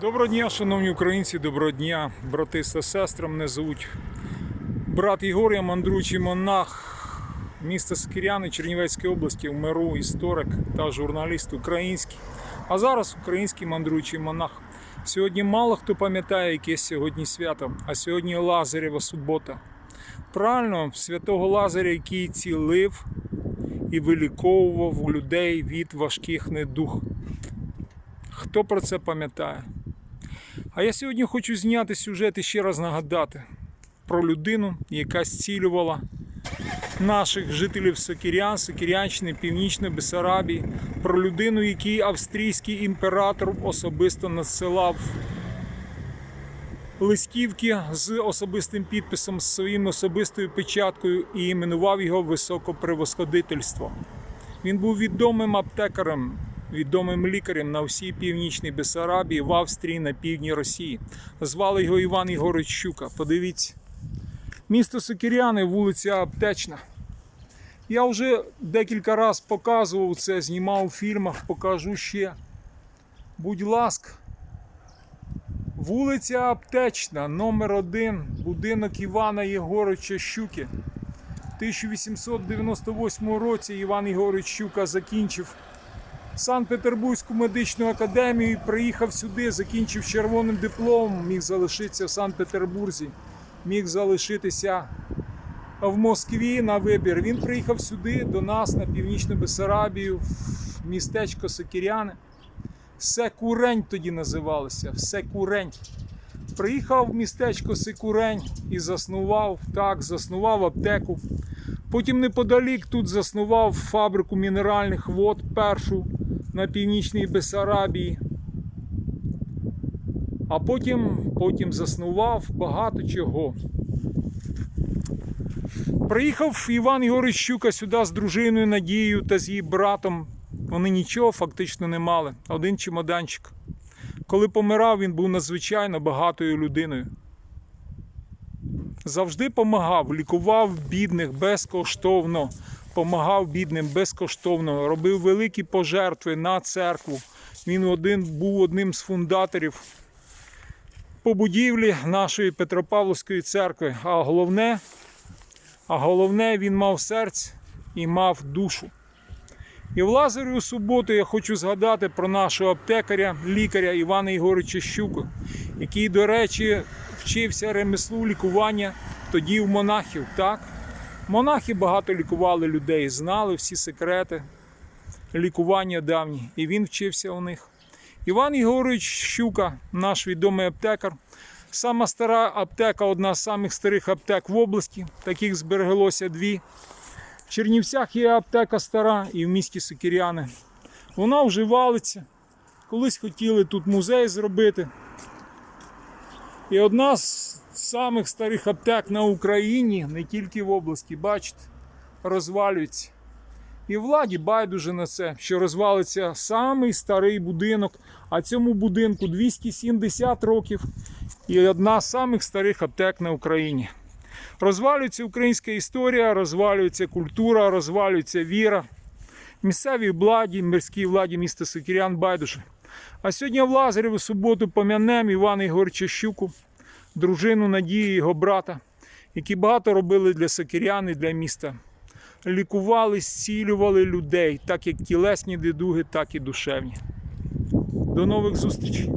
Доброго дня, шановні українці, доброго дня, брати та сестри. Мене звуть брат Єгор, я мандруючий монах міста Скіряни Чернівецької області, в миру, історик та журналіст український. А зараз український мандруючий монах. Сьогодні мало хто пам'ятає, яке сьогодні свято, а сьогодні Лазарєва субота. Правильно, святого Лазаря, який цілив і виліковував людей від важких недух. Хто про це пам'ятає? А я сьогодні хочу зняти сюжет і ще раз нагадати про людину, яка зцілювала наших жителів Сокірян, Сокірянщини, Північної Бесарабії, про людину, який австрійський імператор особисто надсилав листівки з особистим підписом, з своїм особистою печаткою і іменував його високопревосходительство. Він був відомим аптекарем, відомим лікарем на всій північній Бесарабії, в Австрії, на півдні Росії. Звали його Іван Ігорович Щука. Подивіться. Місто Сокіряни, вулиця Аптечна. Я вже декілька разів показував це, знімав у фільмах, покажу ще. Будь ласка. Вулиця Аптечна, номер 1 будинок Івана Єгоровича Щуки. В 1898 році Іван Єгорович Щука закінчив Санкт-Петербурзьку медичну академію, приїхав сюди, закінчив червоним дипломом, міг залишитися в Санкт-Петербурзі, міг залишитися в Москві на вибір. Він приїхав сюди до нас на північну Бесарабію, в містечко Сокіряне. Секурень тоді називалося. Секурень. Приїхав в містечко Секурень і заснував, так, заснував аптеку. Потім неподалік тут заснував фабрику мінеральних вод першу на північній Бесарабії. А потім, потім заснував багато чого. Приїхав Іван Ігорович Щука сюди з дружиною Надією та з її братом. Вони нічого фактично не мали. Один чемоданчик. Коли помирав, він був надзвичайно багатою людиною. Завжди помагав, лікував бідних безкоштовно, помагав бідним безкоштовно, робив великі пожертви на церкву. Він один був одним з фундаторів побудівлі нашої Петропавловської церкви. А головне, а головне, він мав серце і мав душу. І в Лазарю суботу я хочу згадати про нашого аптекаря, лікаря Івана Ігоровича Щуку, який, до речі, вчився ремеслу лікування тоді в монахів. Так? Монахи багато лікували людей, знали всі секрети лікування давні, і він вчився у них. Іван Ігорович Щука, наш відомий аптекар. Сама стара аптека, одна з самих старих аптек в області, таких збереглося дві. В Чернівцях є аптека стара і в місті Сокіряни. Вона вже валиться. Колись хотіли тут музей зробити. І одна з самих старих аптек на Україні, не тільки в області, бачите, розвалюється. І владі байдуже на це, що розвалиться самий старий будинок, а цьому будинку 270 років і одна з самих старих аптек на Україні. Розвалюється українська історія, розвалюється культура, розвалюється віра. Місцевій владі, мирській владі міста Сокірян байдуже. А сьогодні в Лазареву суботу пом'янем Івана Ігорча Щуку, дружину Надії, його брата, які багато робили для Сокірян і для міста. Лікували, зцілювали людей, так як тілесні дедуги, так і душевні. До нових зустрічей!